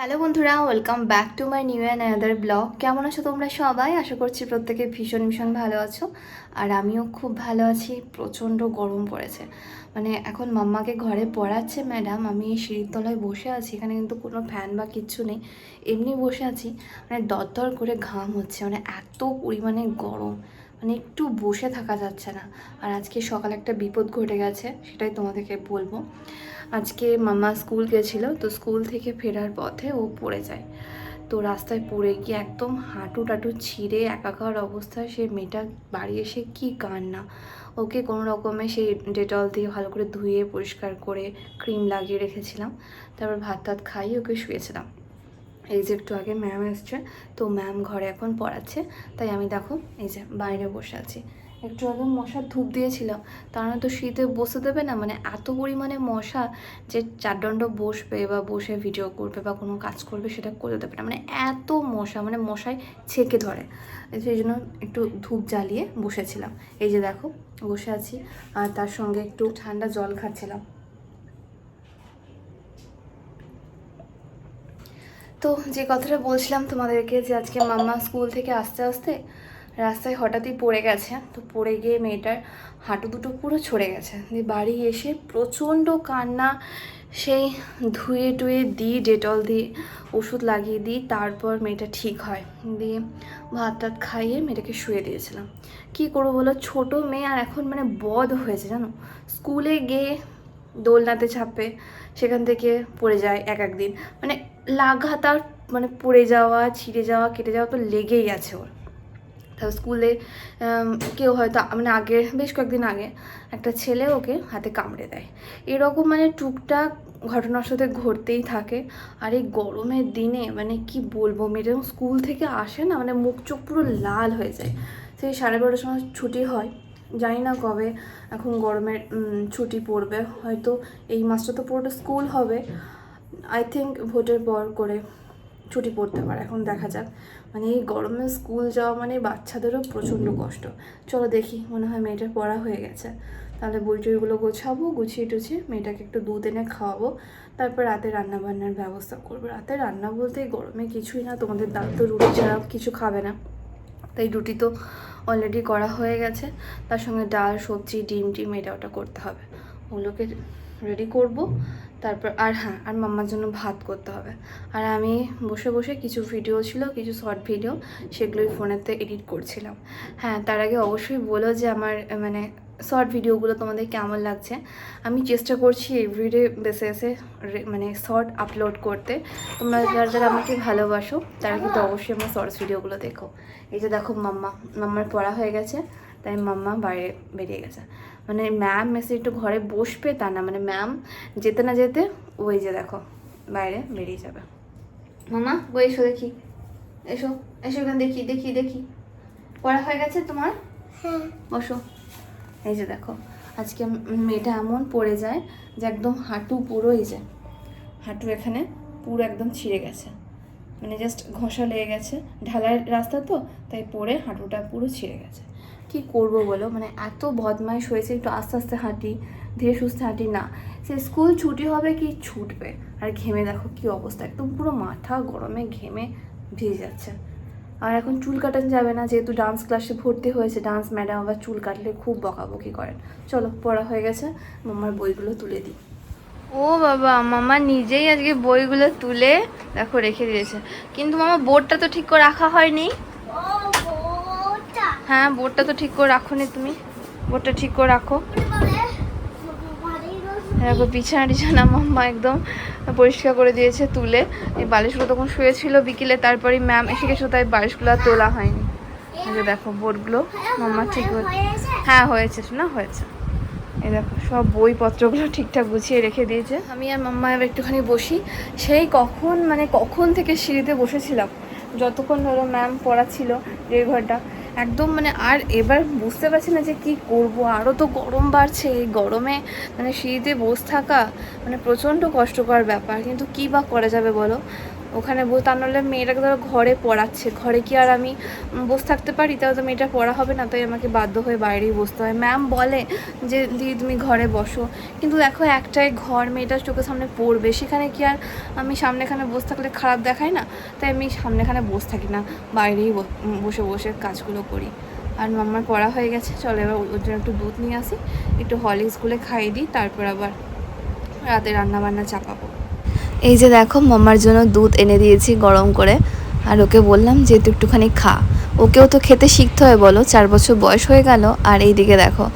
Hello বন্ধুরা welcome back to my new and another blog কেমন আছো তোমরা সবাই? আশা করছি প্রত্যেকে ভীষণ ভীষণ ভালো আছো। আর আমিও খুব ভালো আছি, প্রচণ্ড গরম পড়েছে। মানে এখন মাম্মাকে ঘরে পড়াচ্ছে ম্যাডাম, আমি সিঁড়ির তলায় বসে আছি, এখানে কিন্তু কোনো ফ্যান বা কিচ্ছু নেই, এমনি বসে আছি। মানে দর করে ঘাম হচ্ছে মানে এত পরিমাণে গরম। মানে একটু বসে থাকা যাচ্ছে না। আর আজকে সকালে একটা বিপদ ঘটে গেছে, সেটাই তোমাদেরকে বলব। আজকে মামা স্কুল গেছিল, তো স্কুল থেকে ফেরার পথে ও পড়ে যায়। তো রাস্তায় পড়ে গিয়ে একদম হাঁটু টাটু ছিঁড়ে একাকার অবস্থায় সে মেয়েটা বাড়ি এসে কি কান্না। ওকে কোনো রকমে সেই ডেটল দিয়ে ভালো করে ধুয়ে পরিষ্কার করে ক্রিম লাগিয়ে রেখেছিলাম। তারপর ভাত টাত খাইয়ে ওকে শুয়েছিলাম। এই যে একটু আগে ম্যাম এসছে তো ম্যাম ঘরে এখন পড়াচ্ছে, তাই আমি দেখো এই যে বাইরে বসে আছি। একটু আগে মশার ধূপ দিয়েছিলাম তার তো শীতে বসে দেবে না মানে এত পরিমাণে মশা যে চারদণ্ড বসবে বা বসে ভিডিও করবে বা কোনো কাজ করবে সেটা করে দেবে না মানে এত মশা মানে মশায় ছেঁকে ধরে। সেই জন্য একটু ধূপ জ্বালিয়ে বসেছিলাম। এই যে দেখো, বসে আছি, আর তার সঙ্গে একটু ঠান্ডা জল খাচ্ছিলাম। তো যে কথাটা বলছিলাম তোমাদেরকে যে আজকে মাম্মা স্কুল থেকে আসতে আসতে রাস্তায় হঠাৎই পড়ে গেছে, তো পড়ে গিয়ে মেয়েটার হাঁটু দুটো পুরো ছড়ে গেছে। দিয়ে বাড়ি এসে প্রচণ্ড কান্না, সেই ধুয়ে টুয়ে দিই ডেটল দিয়ে ওষুধ লাগিয়ে দিই, তারপর মেয়েটা ঠিক হয়। দিয়ে ভাত টাত খাইয়ে মেয়েটাকে শুয়ে দিয়েছিলাম। কী করব বলো? ছোটো মেয়ে আর এখন মানে বদ হয়েছে, জানো? স্কুলে গিয়ে দোলনাতে ছাপে, সেখান থেকে পড়ে যায় এক একদিন মানে লাগাতার মানে পড়ে যাওয়া, ছিঁড়ে যাওয়া, কেটে যাওয়া তো লেগেই আছে ওর। তারপর স্কুলে কেউ হয়তো মানে আগে, বেশ কয়েকদিন আগে একটা ছেলে ওকে হাতে কামড়ে দেয়। এরকম মানে টুকটাক ঘটনার সাথে ঘটতেই থাকে। আর এই গরমের দিনে মানে কি বলব, মেয়েটা স্কুল থেকে আসে না মানে মুখ চোখ পুরো লাল হয়ে যায়। সেই সাড়ে বারোটার সময় ছুটি হয়। জানি না কবে, এখন গরমের ছুটি পড়বে, হয়তো এই মাসটা তো পুরোটা স্কুল হবে। আই থিঙ্ক ভোটের পর করে ছুটি পড়তে পারে, এখন দেখা যাক। মানে এই গরমে স্কুল যাওয়া মানে বাচ্চাদেরও প্রচণ্ড কষ্ট। চলো দেখি, মনে হয় মেয়েটার পড়া হয়ে গেছে। তাহলে বই টইগুলো গোছাবো, গুছিয়ে টুছিয়ে মেয়েটাকে একটু দুধ এনে খাওয়াবো। তারপর রাতে রান্না বান্নার ব্যবস্থা করব। রাতে রান্না বলতে গরমে কিছুই না, তোমাদের দাদা তো রুটি ছাড়া কিছু খাবে না। তাই রুটি তো অলরেডি করা হয়ে গেছে। তার সঙ্গে ডাল, সবজি, ডিম, টিম এটা ওটা করতে হবে। ওগুলোকে রেডি করব। তারপর, আর হ্যাঁ আর মাম্মার জন্য ভাত করতে হবে। আর আমি বসে বসে কিছু ভিডিও ছিল, কিছু শর্ট ভিডিও সেগুলোই ফোনেতে এডিট করছিলাম। হ্যাঁ তার আগে অবশ্যই বলো যে আমার মানে শর্ট ভিডিওগুলো তোমাদের কেমন লাগছে? আমি চেষ্টা করছি এভরিডে বেসিসে মানে শর্ট আপলোড করতে। তোমরা যারা যারা আমাকে ভালোবাসো, তারা কিন্তু অবশ্যই আমার শর্টস ভিডিওগুলো দেখো। এই যে দেখো মাম্মা, মাম্মার পড়া হয়ে গেছে, তাই মাম্মা বাইরে বেরিয়ে গেছে। মানে ম্যাম এসে একটু ঘরে বসবে তা না মানে ম্যাম যেতে না যেতে ওই যে দেখো বাইরে বেরিয়ে যাবে। মামা বই এসো দেখি। এসো এসো এখানে দেখি দেখি দেখি। পড়া হয়ে গেছে তোমার? হ্যাঁ। বসো। এই যে দেখো আজকে মেয়েটা এমন পড়ে যায় যে একদম হাঁটু পুরো এই যে হাঁটু এখানে পুরো একদম ছিঁড়ে গেছে। মানে জাস্ট ঘষা লেগে গেছে। ঢালাই রাস্তা তো তাই পড়ে হাঁটুটা পুরো ছিঁড়ে গেছে। কি করব বলো? মানে এত বদমাইশ হয়েছে, একটু আস্তে আস্তে হাঁটি, ধীরে সুস্থে হাঁটি, না। সে স্কুল ছুটি হবে কি ছুটবে? আর ঘেমে দেখো কি অবস্থা, একদম পুরো মাথা গরমে ঘেমে ভিজে যাচ্ছে। আর এখন চুল কাটানো যাবে না, যেহেতু ডান্স ক্লাসে ভর্তি হয়েছে ডান্স ম্যাডাম আবার চুল কাটলে খুব বকাবকি করেন। চলো, পড়া হয়ে গেছে, মামার বইগুলো তুলে দিই। ও বাবা, মামা নিজেই আজকে বইগুলো তুলে, দেখো রেখে দিয়েছে। কিন্তু মামা, বোর্ডটা তো ঠিক করে রাখা হয়নি। হ্যাঁ বোর্ডটা তো ঠিক করে রাখো নি তুমি। বোর্ডটা ঠিক করে রাখো। দেখো, বিছানা টিছানা মাম্মা একদম পরিষ্কার করে দিয়েছে তুলে। এই বালিশগুলো তখন শুয়েছিল বিকেলে, তারপরে ম্যাম এসে গেছো তাই বালিশগুলো আর তোলা হয়নি। দেখো, বোর্ডগুলো মাম্মা ঠিক হ্যাঁ হয়েছে, না, হয়েছে। এই দেখো, সব বইপত্রগুলো ঠিকঠাক গুছিয়ে রেখে দিয়েছে। আমি আর মাম্মা এবার একটুখানি বসি। সেই কখন মানে কখন থেকে সিঁড়িতে বসেছিলাম? যতক্ষণ ধরো ম্যাম পড়াচ্ছিল দেড় ঘণ্টা। একদম মানে আর এবার বুঝতে পারছি না যে কি করব। আরও তো গরম বাড়ছে, এই গরমে মানে শীতে বসে থাকা মানে প্রচণ্ড কষ্টকর ব্যাপার। কিন্তু কী বা করা যাবে বলো? ওখানে তা নাহলে মেয়েটাকে ধরো ঘরে পড়াচ্ছে। ঘরে কি আর আমি বসে থাকতে পারি? তাহলে তো মেয়েটা পড়া হবে না, তাই আমাকে বাধ্য হয়ে বাইরেই বসতে হয়। ম্যাম বলে যে, দিদি, তুমি ঘরে বসো। কিন্তু দেখো, একটাই ঘর মেয়েটার চোখের সামনে পড়বে। সেখানে কি আর আমি সামনেখানে বসে থাকলে খারাপ দেখায় না? তাই আমি সামনেখানে বসে থাকি না, বাইরেই বসে বসে কাজগুলো করি। আর মাম্মার পড়া হয়ে গেছে। চলো এবার ওর জন্য একটু দুধ নিয়ে আসি। একটু হরলিক্স গুলে খাইয়ে দিই, তারপর আবার রাতে রান্না বান্না চাপাবো। এই যে দেখো মাম্মার জন্য দুধ এনে দিয়েছি গরম করে। আর ওকে বললাম যে, তুই একটুখানি খা। ওকেও তো খেতে শিখতে হয়, বলো। চার বছর বয়স হয়ে গেল, আর এইদিকে দেখো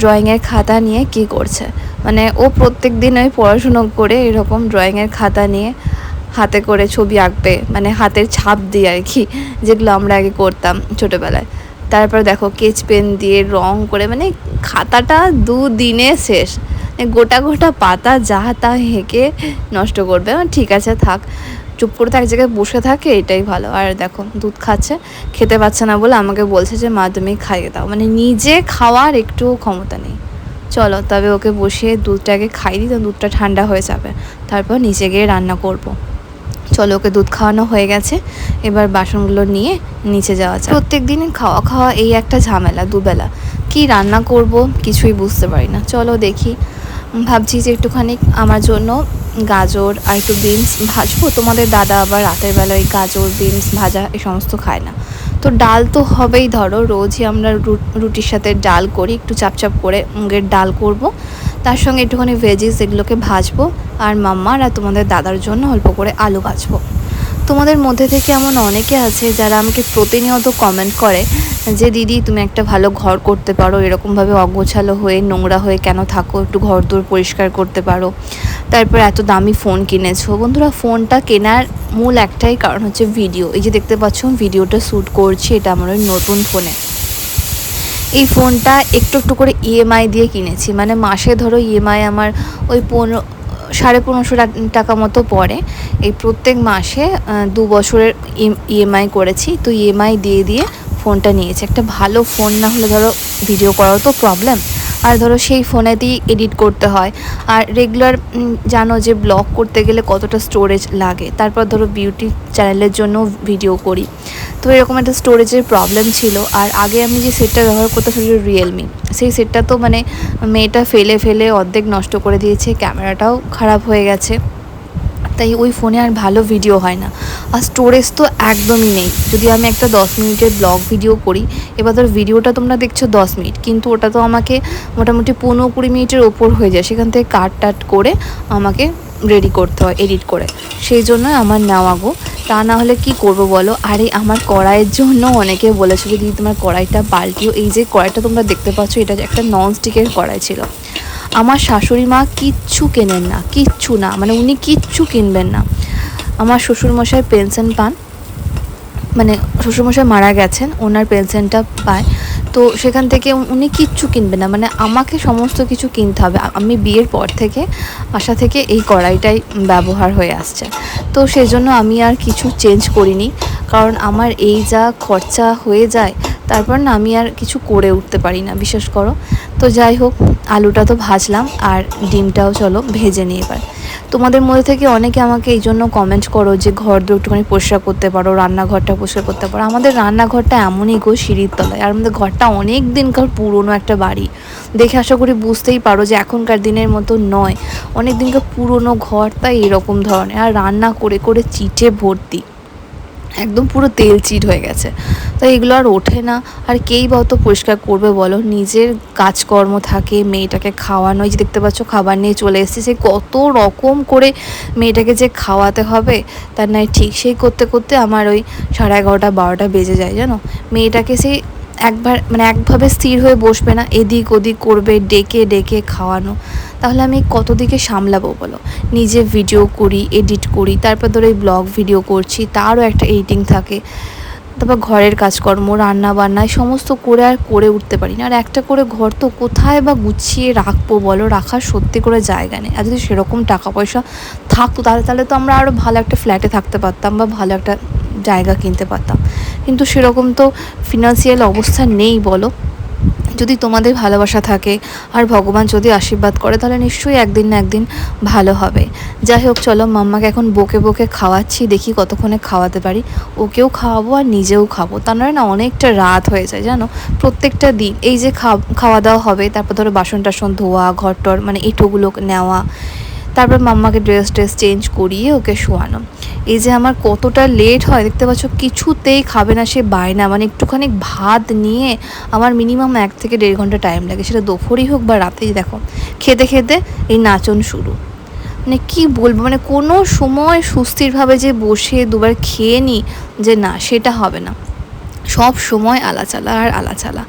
ড্রয়িংয়ের খাতা নিয়ে কি করছে। মানে ও প্রত্যেক দিন ওই পড়াশুনো করে এরকম ড্রয়িংয়ের খাতা নিয়ে হাতে করে ছবি আঁকবে মানে হাতের ছাপ দিয়ে আর কি, যেগুলো আমরা আগে করতাম ছোটোবেলায়। তারপর দেখো, কেচ পেন দিয়ে রং করে মানে খাতাটা দুদিনে শেষ। গোটা গোটা পাতা যা তা হেঁকে নষ্ট করবে। ঠিক আছে, থাক। চুপ করে তো এক জায়গায় বসে থাকে, এটাই ভালো। আর দেখো, দুধ খাচ্ছে, খেতে পাচ্ছে না বলে আমাকে বলছে যে, মা, তুমি খাইয়ে দাও। মানে নিজে খাওয়ার একটু ক্ষমতা নেই। চলো, তবে ওকে বসিয়ে দুধটাকে খাই দিই, তো দুধটা ঠান্ডা হয়ে যাবে। তারপর নিচে গিয়ে রান্না করব। চলো, ওকে দুধ খাওয়ানো হয়ে গেছে। এবার বাসনগুলো নিয়ে নিচে যাওয়া যায় প্রত্যেক দিন খাওয়া খাওয়া এই একটা ঝামেলা, দুবেলা। কি রান্না করব কিছুই বুঝতে পারি না। চলো দেখি। ভাবছি যে একটুখানি আমার জন্য গাজর আর একটু বিনস ভাজবো। তোমাদের দাদা আবার রাতের বেলা ওই গাজর, বিনস ভাজা এ সমস্ত খায় না। তো ডাল তো হবেই, ধরো। রোজই আমরা রুটির সাথে ডাল করি। একটু চাপচাপ করে মুগের ডাল করব। তার সঙ্গে একটুখানি ভেজিস এগুলোকে ভাজবো আর মাম্মার আর তোমাদের দাদার জন্য অল্প করে আলু ভাজবো। তোমাদের মধ্যে থেকে এমন অনেকে আছে যারা আমাকে প্রতিনিয়ত কমেন্ট করে যে, দিদি, তুমি একটা ভালো ঘর করতে পারো, এরকমভাবে অগোছালো হয়ে, নোংরা হয়ে কেন থাকো? একটু ঘর দূর পরিষ্কার করতে পারো। তারপর এত দামি ফোন কিনেছো। বন্ধুরা ফোনটা কেনার মূল একটাই কারণ হচ্ছে ভিডিও এই যে দেখতে পাচ্ছ ভিডিওটা শ্যুট করছি, এটা আমার ওই নতুন ফোনে এই ফোনটা একটু একটু করে ইএমআই দিয়ে কিনেছি। মানে মাসে ধরো ইএমআই আমার ওই পনেরো, সাড়ে পনেরোশো টাকা মতো পড়ে। এই প্রত্যেক মাসে দু বছরের ইএমআই করেছি। তো ইএমআই দিয়ে দিয়ে ফোনটা নিয়েছি। একটা ভালো ফোন না হলে ধরো ভিডিও করাও তো প্রবলেম আর ধরো সেই ফোনেতেই এডিট করতে হয়। আর রেগুলার জানো যে ব্লগ করতে গেলে কতটা স্টোরেজ লাগে। তারপর ধরো বিউটি চ্যানেলের জন্য ভিডিও করি। তো এরকম একটা স্টোরেজের প্রবলেম ছিল, আর আগে আমি যে সেটটা ব্যবহার করতাম সেটা রিয়েলমি সেই সেটটা তো মানে মেয়েটা ফেলে ফেলে অর্ধেক নষ্ট করে দিয়েছে ক্যামেরাটাও খারাপ হয়ে গেছে। তাই ওই ফোনে আর ভালো ভিডিও হয় না। আর স্টোরেজ তো একদমই নেই। যদি আমি একটা দশ মিনিটের ব্লগ ভিডিও করি, এবার ধর ভিডিওটা তোমরা দেখছ দশ মিনিট, কিন্তু ওটা তো আমাকে মোটামুটি পনেরো কুড়ি মিনিটের ওপর হয়ে যায়। সেখান থেকে কাট টাট করে আমাকে রেডি করতে হয় এডিট করে। সেই জন্য আমার নেওয়া গো। তা না হলে কি করব বলো? আরে, আমার কড়াইয়ের জন্য অনেকে বলেছিল দিদি তোমার কড়াইটা পাল্টিও। এই যে কড়াইটা তোমরা দেখতে পাচ্ছ, এটা একটা ননস্টিকের কড়াই ছিল। আমার শাশুড়ি মা কিচ্ছু কেনেন না, কিচ্ছু না মানে উনি কিচ্ছু কিনবেন না। আমার শ্বশুরমশাই পেনশন পান মানে শ্বশুরমশাই মারা গেছেন, ওনার পেনশনটা পায়। তো সেখান থেকে উনি কিচ্ছু কিনবেন না। মানে আমাকে সমস্ত কিছু কিনতে হবে। আমি বিয়ের পর থেকে আশা থেকে এই কড়াইটাই ব্যবহার হয়ে আসছে। তো সেজন্য আমি আর কিছু চেঞ্জ করিনি। কারণ আমার এই যা খরচা হয়ে যায়, তারপর না আমি আর কিছু করে উঠতে পারি না, বিশ্বাস করো। তো যাই হোক, আলুটা তো ভাজলাম আর ডিমটাও চলো ভেজে নিই এবার। তোমাদের মধ্যে থেকে অনেকে আমাকে এই জন্য কমেন্ট করো যে ঘর দু একটুখানি পরিষ্কার করতে পারো, রান্নাঘরটা পরিষ্কার করতে পারো। আমাদের রান্নাঘরটা এমনই গো সিঁড়ির তলায়। আর আমাদের ঘরটা অনেক দিনকার পুরনো একটা বাড়ি। দেখে আশা করি বুঝতেই পারো যে এখনকার দিনের মতো নয়। অনেক দিনকার পুরনো ঘর, তাই এরকম ধরনের। আর রান্না করে করে চিটে ভর্তি। একদম পুরো তেল চিট হয়ে গেছে। তো এগুলো আর ওঠে না। আর কেই বা অত পরিষ্কার করবে বলো? নিজের কাজকর্ম থাকে, মেয়েটাকে খাওয়ানো। যে দেখতে পাচ্ছ, খাবার নিয়ে চলে এসেছে। সে কত রকম করে মেয়েটাকে যে খাওয়াতে হবে, তার নয় ঠিক। সেই করতে করতে আমার ওই সাড়ে এগারোটা, বারোটা বেজে যায়, জানো? মেয়েটাকে সেই একবার মানে একভাবে স্থির হয়ে বসবে না। এদিক ওদিক করবে, ডেকে ডেকে খাওয়ানো। তাহলে আমি কত দিকে সামলাবো বলো? নিজে ভিডিও করি এডিট করি, তারপর ধরো এই ব্লগ ভিডিও করছি, তারও একটা এডিটিং থাকে। তারপর ঘরের কাজকর্ম রান্না বান্না সমস্ত করে আর করে উঠতে পারি না। আর একটা করে ঘর তো কোথায় বা গুছিয়ে রাখব বলো? রাখার সত্যি করে জায়গা নেই। আর যদি সেরকম টাকা পয়সা থাকতো, তাহলে তাহলে তো আমরা আরও ভালো একটা ফ্ল্যাটে থাকতে পারতাম বা ভালো একটা জায়গা কিনতে পারতাম। কিন্তু সেরকম তো ফিনান্সিয়াল অবস্থা নেই বলো। যদি তোমাদের ভালোবাসা থাকে আর ভগবান যদি আশীর্বাদ করে, তাহলে নিশ্চয়ই একদিন না একদিন ভালো হবে। যাই হোক, চলো মাম্মাকে এখন বকে বকে খাওয়াচ্ছি, দেখি কতক্ষণে খাওয়াতে পারি। ওকেও খাওয়াবো আর নিজেও খাব। তা নয় না, অনেকটা রাত হয়ে যায়, জানো? প্রত্যেকটা দিন এই যে খাওয়া দাওয়া হবে, তারপর ধরো বাসন টাসন ধোয়া ঘর টর মানে এঁটোগুলো নেওয়া তারপর মাম্মাকে ড্রেস ট্রেস চেঞ্জ করিয়ে ওকে শোয়ানো। এই যে আমার কতটা লেট হয়, দেখতে পাচ্ছ কিছুতেই খাবে না, সে বায়না মানে একটুখানি ভাত নিয়ে আমার মিনিমাম এক থেকে দেড় ঘণ্টা টাইম লাগে। সেটা দুপুরই হোক বা রাতেই, দেখো। খেতে খেতে এই নাচন শুরু। মানে কি বলব? মানে কোনো সময় সুস্থিরভাবে যে বসে দুবার খেয়ে নিই যে না, সেটা হবে না। সব সময় আলাচালা আর আলাচালা।